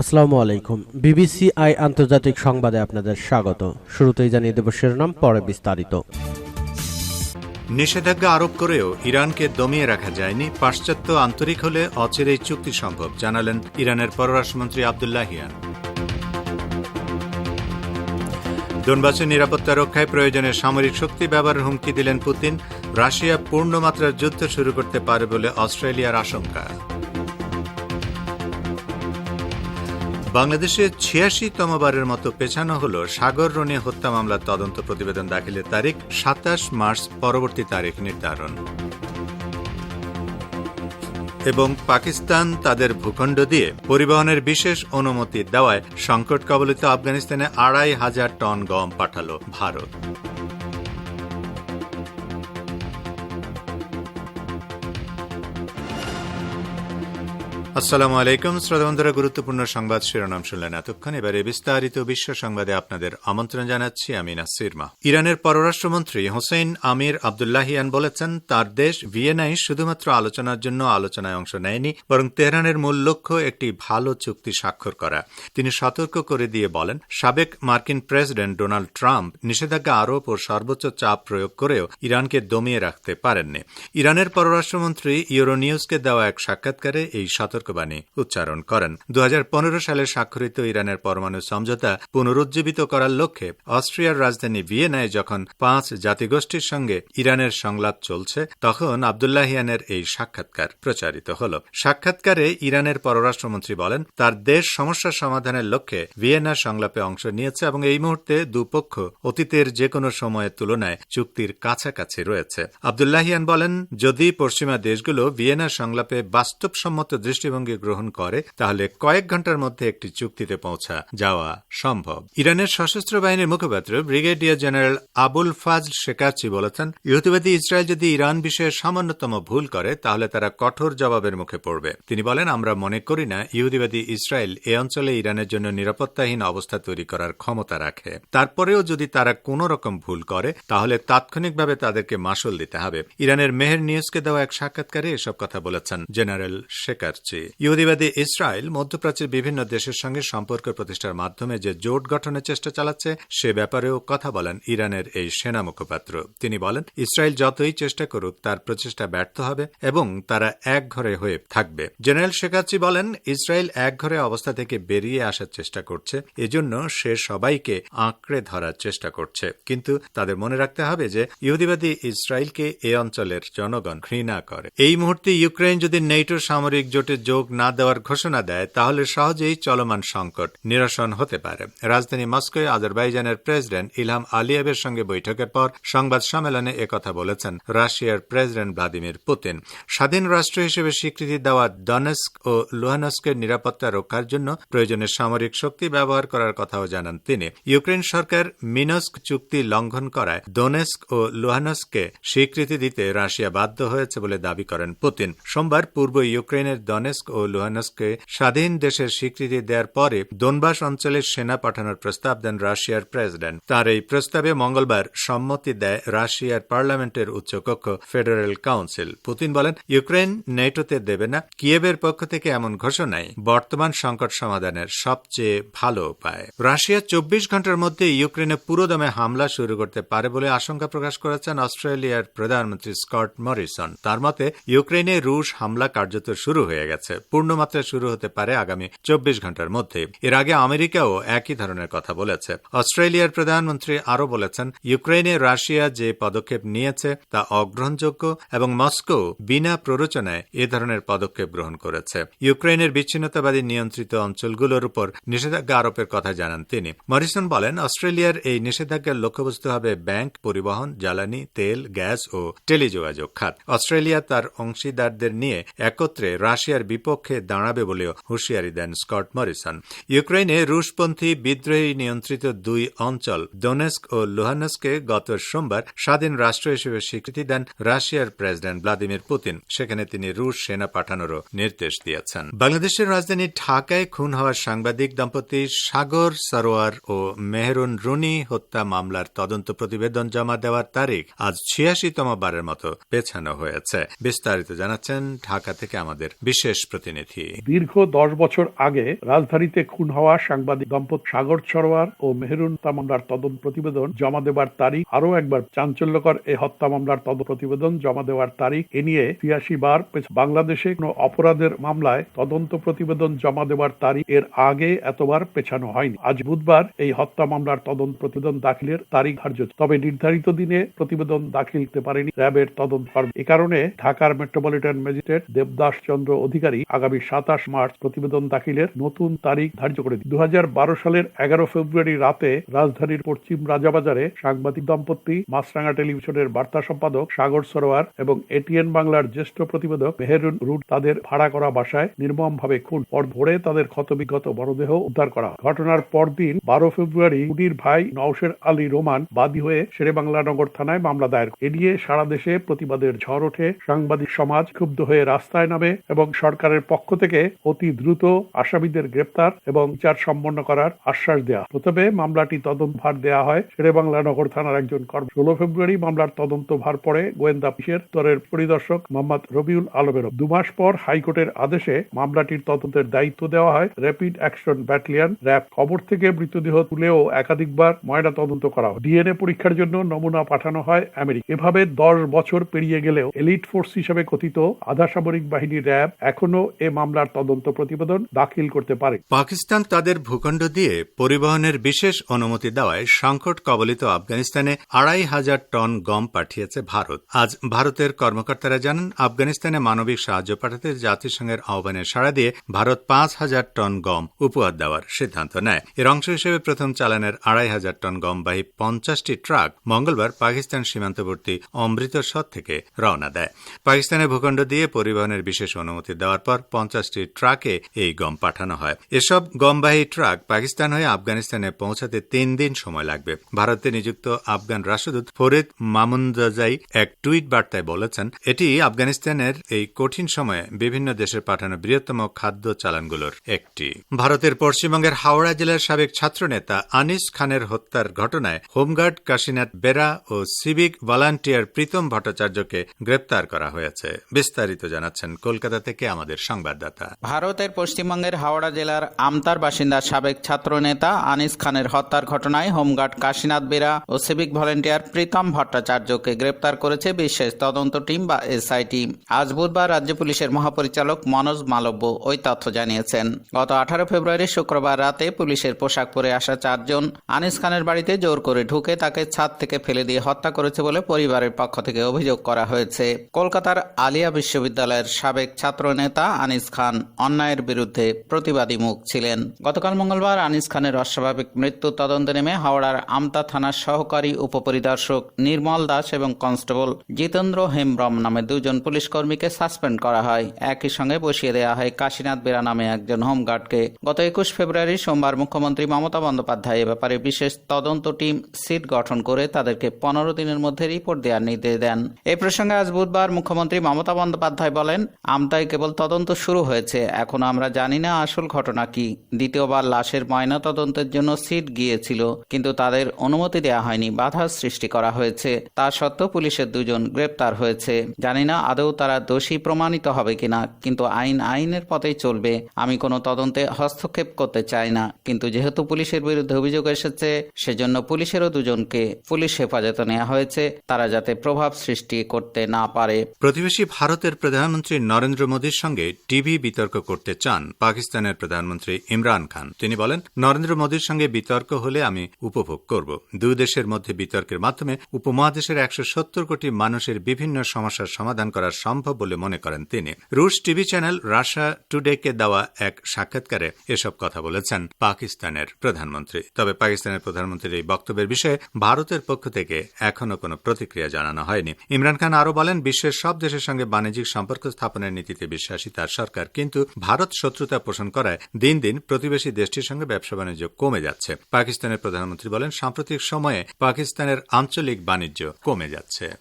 আসসালামু আলাইকুম। BBC I আন্তর্জাতিক সংবাদে আপনাদের স্বাগত। শুরুতেই জানিয়ে দেব শিরোনাম, পরে বিস্তারিত। নিষেধাজ্ঞা আরোপ করেও ইরানকে দমিয়ে রাখা যায়নি। পাশ্চাত্য আন্তরিক হলে অচিরেই চুক্তি সম্ভব, জানালেন ইরানের পররাষ্ট্রমন্ত্রী আবদুল্লাহিয়ান ডোনবাসের নিরাপত্তা রক্ষায় প্রয়োজনে সামরিক শক্তি ব্যবহারের হুমকি দিলেন পুতিন। রাশিয়া পূর্ণমাত্রার যুদ্ধ শুরু করতে পারে বলে অস্ট্রেলিয়ার আশঙ্কা। বাংলাদেশে ছিয়াশিতম বারের মতো পেছানো হল সাগর রনি হত্যা মামলার তদন্ত প্রতিবেদন দাখিলের তারিখ সাতাশ মার্চ পরবর্তী তারিখ নির্ধারণ। এবং পাকিস্তান তাদের ভূখণ্ড দিয়ে পরিবহনের বিশেষ অনুমতি দেওয়ায় সংকট কবলিত আফগানিস্তানে আড়াই হাজার টন গম পাঠাল ভারত। আসসালামু আলাইকুম গুরুত্বপূর্ণ সংবাদ শিরোনাম শুনলেন এতক্ষণ। এবারে বিস্তারিত বিশ্ব সংবাদে আপনাদের আমন্ত্রণ জানাচ্ছি আমি নাসিরমা ইরানের পররাষ্ট্রমন্ত্রী হোসেন আমির আবদুল্লাহিয়ান বলেছেন, তার দেশ ভিয়েনায় শুধুমাত্র আলোচনার জন্য আলোচনায় অংশ নেয়নি, বরং তেহরানের মূল লক্ষ্য একটি ভালো চুক্তি স্বাক্ষর করা। তিনি সতর্ক করে দিয়ে বলেন, সাবেক মার্কিন প্রেসিডেন্ট ডোনাল্ড ট্রাম্প নিষেধাজ্ঞা আরোপ ও সর্বোচ্চ চাপ প্রয়োগ করেও ইরানকে দমিয়ে রাখতে পারেননি। ইরানের পররাষ্ট্রমন্ত্রী ইউরোনিউজকে দেওয়া এক সাক্ষাৎকারে এই সতর্ক সতর্কবাণী উচ্চারণ করেন। দু হাজার পনেরো সালে স্বাক্ষরিত ইরানের পরমাণু সমঝোতা পুনরুজ্জীবিত করার লক্ষ্যে অস্ট্রিয়ার রাজধানী ভিয়েনায় যখন পাঁচ জাতিগোষ্ঠীর সঙ্গে ইরানের সংলাপ চলছে, তখন আবদুল্লাহিয়ানের এই সাক্ষাৎকার প্রচারিত হল। সাক্ষাৎকারে ইরানের পররাষ্ট্রমন্ত্রী বলেন, তার দেশ সমস্যা সমাধানের লক্ষ্যে ভিয়েনা সংলাপে অংশ নিয়েছে এবং এই মুহূর্তে দুপক্ষ অতীতের যে কোনো সময়ের তুলনায় চুক্তির কাছাকাছি রয়েছে। আবদুল্লাহিয়ান বলেন, যদি পশ্চিমা দেশগুলো ভিয়েনা সংলাপে বাস্তবসম্মত দৃষ্টি দৃষ্টিভঙ্গি গ্রহণ করে, তাহলে কয়েক ঘণ্টার মধ্যে একটি চুক্তিতে পৌঁছা যাওয়া সম্ভব। ইরানের সশস্ত্র বাহিনীর মুখপাত্র ব্রিগেডিয়ার জেনারেল আবুল ফাজ শেকাচি বলেছেন, ইহুদিবাদী ইসরায়েল যদি ইরান বিষয়ে সামান্যতম ভুল করে, তাহলে তারা কঠোর জবাবের মুখে পড়বে। তিনি বলেন, আমরা মনে করি না ইহুদিবাদী ইসরায়েল এ অঞ্চলে ইরানের জন্য নিরাপত্তাহীন অবস্থা তৈরি করার ক্ষমতা রাখে। তারপরেও যদি তারা কোন রকম ভুল করে, তাহলে তাৎক্ষণিকভাবে তাদেরকে মাসুল দিতে হবে। ইরানের মেহের নিউজকে দেওয়া এক সাক্ষাৎকারে এসব কথা বলেছেন জেনারেল শেকারচি ইহুদিবাদী ইসরায়েল মধ্যপ্রাচ্যের বিভিন্ন দেশের সঙ্গে সম্পর্ক প্রতিষ্ঠার মাধ্যমে যে জোট গঠনের চেষ্টা চালাচ্ছে, সে ব্যাপারেও কথা বলেন ইরানের এই সেনা মুখপাত্র। তিনি বলেন, ইসরায়েল যতই চেষ্টা করুক, তার প্রচেষ্টা ব্যর্থ হবে এবং তারা এক ঘরে হয়ে থাকবে। জেনারেল শেখাচ্ছি বলেন, ইসরায়েল এক ঘরে অবস্থা থেকে বেরিয়ে আসার চেষ্টা করছে, এজন্য সে সবাইকে আঁকড়ে ধরার চেষ্টা করছে। কিন্তু তাদের মনে রাখতে হবে যে, ইহুদিবাদী ইসরায়েলকে এ অঞ্চলের জনগণ ঘৃণা করে। এই মুহূর্তে ইউক্রেন যদি নেটোর সামরিক জোটে যোগ না দেওয়ার ঘোষণা দেয়, তাহলে সহজেই চলমান সংকট নিরসন হতে পারে। রাজধানী মস্কোয় আজারবাইজানের প্রেসিডেন্ট ইলহাম আলিয়েভের সঙ্গে বৈঠকের পর সংবাদ সম্মেলনে একথা বলেছেন রাশিয়ার প্রেসিডেন্ট ভ্লাদিমির পুতিন। স্বাধীন রাষ্ট্র হিসেবে স্বীকৃতি দেওয়া ডনেস্ক ও লুহানস্কের নিরাপত্তা রক্ষার জন্য প্রয়োজনে সামরিক শক্তি ব্যবহার করার কথাও জানান তিনি। ইউক্রেন সরকার মিনস্ক চুক্তি লঙ্ঘন করায় ডোনেস্ক ও লুহানস্ককে স্বীকৃতি দিতে রাশিয়া বাধ্য হয়েছে বলে দাবি করেন পুতিন। সোমবার পূর্ব ইউক্রেনের ডনেস্ক ও লুহানস্ককে স্বাধীন দেশের স্বীকৃতি দেওয়ার পরে দোনবাস অঞ্চলে সেনা পাঠানোর প্রস্তাব দেন রাশিয়ার প্রেসিডেন্ট। তার এই প্রস্তাবে মঙ্গলবার সম্মতি দেয় রাশিয়ার পার্লামেন্টের উচ্চকক্ষ ফেডারেল কাউন্সিল। পুতিন বলেন, ইউক্রেন নেটোতে দেবে না কিয়েবের পক্ষ থেকে এমন ঘোষণাই বর্তমান সংকট সমাধানের সবচেয়ে ভালো উপায়। রাশিয়া চব্বিশ ঘণ্টার মধ্যে ইউক্রেনে পুরোদমে হামলা শুরু করতে পারে বলে আশঙ্কা প্রকাশ করেছেন অস্ট্রেলিয়ার প্রধানমন্ত্রী স্কট মরিসন। তার মতে, ইউক্রেনে রুশ হামলা কার্যত শুরু হয়ে গেছে। পূর্ণমাত্রায় শুরু হতে পারে আগামী চব্বিশ ঘণ্টার মধ্যে। এর আগে আমেরিকাও একই ধরনের কথা বলেছে। অস্ট্রেলিয়ার প্রধানমন্ত্রী আরও বলেছেন ইউক্রেনে রাশিয়া যে পদক্ষেপ নিয়েছে তা অগ্রহণযোগ্য এবং মস্কো বিনা প্ররোচনায় এ ধরনের পদক্ষেপ গ্রহণ করেছে। ইউক্রেনের বিচ্ছিন্নতাবাদী নিয়ন্ত্রিত অঞ্চলগুলোর উপর নিষেধাজ্ঞা আরোপের কথা জানান তিনি। মরিসন বলেন, অস্ট্রেলিয়ার এই নিষেধাজ্ঞার লক্ষ্যবস্তু হবে ব্যাংক, পরিবহন, জ্বালানি, তেল, গ্যাস ও টেলিযোগাযোগ খাত। অস্ট্রেলিয়া তার অংশীদারদের নিয়ে একত্রে রাশিয়ার বিপক্ষে দাঁড়াবে বলেও হুঁশিয়ারি দেন স্কট মরিসন। ইউক্রেনে রুশপন্থী বিদ্রোহী নিয়ন্ত্রিত দুই অঞ্চল, ডোনেস্ক ও লুহানস্কে, গত সোমবার স্বাধীন রাষ্ট্র হিসেবে স্বীকৃতি দেন রাশিয়ার প্রেসিডেন্ট ভ্লাদিমির পুতিন। সেখানে তিনি রুশ সেনা পাঠানোরও নির্দেশ দিয়েছেন। বাংলাদেশের রাজধানী ঢাকায় খুন হওয়া সাংবাদিক দম্পতি সাগর সরোয়ার ও মেহরুন রুনি হত্যা মামলার তদন্ত প্রতিবেদন জমা দেওয়ার তারিখ আজ ছিয়াশিতম বারের মতো পেছানো হয়েছে। বিস্তারিত জানাচ্ছেন ঢাকা থেকে আমাদের বিশেষ প্রতিনিধি। দীর্ঘ দশ বছর আগে রাজধানীতে খুন হওয়া সাংবাদিক দম্পতি সাগর সরোয়ার ও মেহরুন মামলার তদন্ত প্রতিবেদন জমা দেওয়ার তারিখ, আরও একবার চাঞ্চল্যকর এই হত্যা মামলার তদন্ত প্রতিবেদন জমা দেওয়ার তারিখ, এ নিয়ে ছিয়াশি বার বাংলাদেশে কোনো অপরাধের মামলায় তদন্ত প্রতিবেদন জমা দেওয়ার তারিখ এর আগে এতবার পেছানো হয়নি। আজ বুধবার এই হত্যা মামলার তদন্ত প্রতিবেদন দাখিলের তারিখ ধার্য তবে নির্ধারিত দিনে প্রতিবেদন দাখিল করতে পারেনি র্যাবের তদন্ত এ কারণে ঢাকার মেট্রোপলিটন ম্যাজিস্ট্রেট দেবদাস চন্দ্র অধিকারী আগামী সাতাশ মার্চ প্রতিবেদন দাখিলের নতুন তারিখ ধার্য করে দু সালের এগারো ফেব্রুয়ারি রাতে রাজধানীর পশ্চিম রাজাবাজারে সাংবাদিক দম্পতি মাছরাঙ্গা টেলিভিশনের বার্তা সম্পাদক সাগর সরোয়ার এবং এটিএন বাংলার জ্যেষ্ঠ প্রতিবেদক মেহেরুন রুট তাদের ভাড়া করা বাসায় নির্মমভাবে খুন পর ভোরে তাদের ক্ষতবিক্ষত মরদেহ উদ্ধার করা। ঘটনার পরদিন বারো ফেব্রুয়ারি রুডির ভাই নওশের আলী রোমান বাদী হয়ে শেরেবাংলা নগর থানায় মামলা দায়ের। এ নিয়ে সারা দেশে প্রতিবাদের ঝড় ওঠে সাংবাদিক সমাজ ক্ষুব্ধ হয়ে রাস্তায় নামে এবং সরকারের পক্ষ থেকে অতি দ্রুত আসামিদের গ্রেপ্তার এবং বিচার সম্পন্ন করার আশ্বাস দেওয়া প্রথমে মামলাটি তদন্ত ভার দেওয়া হয়। শেরেবাংলা নগর থানার একজন কর্ম ষোলো ফেব্রুয়ারি মামলার তদন্ত ভার পড়ে গোয়েন্দা পুলিশের স্তরের পরিদর্শক মোহাম্মদ রবিউল আলমের দু মাস পর হাইকোর্টের আদেশে মামলাটির তদন্তের দায়িত্ব দেওয়া হয় র্যাপিড অ্যাকশন ব্যাটালিয়ন র্যাব। খবর থেকে মৃতদেহ তুলেও একাধিকবার ময়না তদন্ত করা হয়। ডিএনএ পরীক্ষার জন্য নমুনা পাঠানো হয় আমেরিকা এভাবে দশ বছর পেরিয়ে গেলেও এলিট ফোর্স হিসেবে কথিত আধা সামরিক বাহিনী র্যাব এখনও এ মামলার তদন্ত প্রতিবেদন দাখিল করতে পারে। পাকিস্তান তাদের ভূখণ্ড দিয়ে পরিবহনের বিশেষ অনুমতি দেওয়ায় সংকট কবলিত আফগানিস্তানে আড়াই হাজার টন গম পাঠিয়েছে ভারত। আজ ভারতের কর্মকর্তারা জানান, আফগানিস্তানে মানবিক সাহায্য পাঠাতে জাতিসংঘের আহ্বানে সাড়া দিয়ে ভারত পাঁচ হাজার টন গম উপহার দেওয়ার সিদ্ধান্ত নেয়। এর অংশ হিসেবে প্রথম চালানের আড়াই হাজার টন গমবাহী পঞ্চাশটি ট্রাক মঙ্গলবার পাকিস্তান সীমান্তবর্তী অমৃতসর থেকে রওনা দেয়। পাকিস্তানের ভূখণ্ড দিয়ে পরিবহনের বিশেষ অনুমতি দেওয়ার পর পঞ্চাশটি ট্রাকে এই গম পাঠানো হয়। এসব গমবাহী ট্রাক পাকিস্তান হয়ে আফগানিস্তানে পৌঁছাতে তিন দিন সময় লাগবে। ভারতে নিযুক্ত আফগান রাষ্ট্রদূত ফরিদ মামুনজাই এক টুইট বার্তায় বলেছেন, এটি আফগানিস্তানের এই কঠিন সময়ে বিভিন্ন দেশের পাঠানো বৃহত্তম খাদ্য চালানগুলোর একটি। ভারতের পশ্চিমবঙ্গের হাওড়া জেলার সাবেক ছাত্রনেতা আনিস খানের হত্যার ঘটনায় হোমগার্ড কাশীনাথ বেরা ও সিভিক ভলান্টিয়ার প্রীতম ভট্টাচার্যকে গ্রেপ্তার করা হয়েছে। বিস্তারিত জানাচ্ছেন কলকাতা থেকে আমাদের সংবাদদাতা। ভারতের পশ্চিমবঙ্গের হাওড়া জেলার আমতার বাসিন্দা সাবেক ছাত্রনেতা আনিস খানের হত্যার ঘটনায় হোমগার্ড কাশীনাথ বেরা ও সিভিক ভলেন্টিয়ার প্রীতম ভট্টাচার্যকে গ্রেপ্তার করেছে বিশেষ তদন্ত টিম বা এসআইটি। আজ বুধবার রাজ্য পুলিশের মহাপরিচালক মনোজ মালব্য ওই তথ্য জানিয়েছেন। গত আঠারো ফেব্রুয়ারি শুক্রবার রাতে পুলিশের পোশাক পরে আসা চারজন আনিস খানের বাড়িতে জোর করে ঢুকে তাকে ছাদ থেকে ফেলে দিয়ে হত্যা করেছে বলে পরিবারের পক্ষ থেকে অভিযোগ করা হয়েছে। কলকাতার আলিয়া বিশ্ববিদ্যালয়ের সাবেক ছাত্র নেতা আনিস খান অন্যায়ের বিরুদ্ধে প্রতিবাদী মুখ ছিলেন। গতকাল মঙ্গলবার আনিস খানের অস্বাভাবিক মৃত্যু তদন্তে নেমে হাওড়ার আমতা থানার সহকারী উপপরিদর্শক নির্মল দাস এবং কনস্টেবল জিতেন্দ্র হেমব্রম নামে দুজন পুলিশ কর্মীকে সাসপেন্ড করা হয়। একই সঙ্গে বসিয়ে দেওয়া হয় কাশীনাথ বেরা নামে একজন হোমগার্ডকে। গত একুশ ফেব্রুয়ারি সোমবার মুখ্যমন্ত্রী মমতা বন্দ্যোপাধ্যায় এ ব্যাপারে বিশেষ তদন্ত টিম সিট গঠন করে তাদেরকে পনেরো দিনের মধ্যে রিপোর্ট দেওয়ার নির্দেশ দেন। এই প্রসঙ্গে আজ বুধবার মুখ্যমন্ত্রী মমতা বন্দ্যোপাধ্যায় বলেন, আমতায় কেবল তদন্ত শুরু হয়েছে। এখন আমরা জানি না আসল ঘটনা কি। দ্বিতীয়বার লাশের ময়না তদন্তের জন্য সিট গিয়েছিল, কিন্তু তাদের অনুমতি দেওয়া হয়নি বাধা সৃষ্টি করা হয়েছে। তা সত্ত্বেও পুলিশের দুজন গ্রেপ্তার হয়েছে। জানি না আদৌ তারা দোষী প্রমাণিত হবে কিনা, কিন্তু আইন আইনের পথেই চলবে। আমি কোনো তদন্তে হস্তক্ষেপ করতে চাই না, কিন্তু যেহেতু পুলিশের বিরুদ্ধে অভিযোগ এসেছে, সেজন্য পুলিশেরও দুজনকে পুলিশ হেফাজতে নেওয়া হয়েছে। তারা যাতে প্রভাব সৃষ্টি করতে না পারে। প্রতিবেশী ভারতের প্রধানমন্ত্রী নরেন্দ্র মোদীর সঙ্গে টিভি বিতর্ক করতে চান পাকিস্তানের প্রধানমন্ত্রী ইমরান খান। তিনি বলেন, নরেন্দ্র মোদীর সঙ্গে বিতর্ক হলে আমি উপভোগ করব। দুই দেশের মধ্যে বিতর্কের মাধ্যমে উপমহাদেশের একশো সত্তর কোটি মানুষের বিভিন্ন সমস্যার সমাধান করা সম্ভব বলে মনে করেন তিনি। রুশ টিভি চ্যানেল রাশা টুডেকে দেওয়া এক সাক্ষাৎকারে এসব কথা বলেছেন পাকিস্তানের প্রধানমন্ত্রী। তবে পাকিস্তানের প্রধানমন্ত্রীর এই বক্তব্যের বিষয়ে ভারতের পক্ষ থেকে এখনও কোনো প্রতিক্রিয়া জানানো হয়নি। ইমরান খান আরও বলেন, বিশ্বের সব দেশের সঙ্গে বাণিজ্যিক সম্পর্ক স্থাপনের নীতিতে বিশ্বাসী তার সরকার, কিন্তু ভারত শত্রুতা পোষণ করায় দিন দিন প্রতিবেশী দেশটির সঙ্গে ব্যবসা বাণিজ্য কমে যাচ্ছে। পাকিস্তানের প্রধানমন্ত্রী বলেন, সাম্প্রতিক সময়ে পাকিস্তানের আঞ্চলিক বাণিজ্য কমে যাচ্ছে।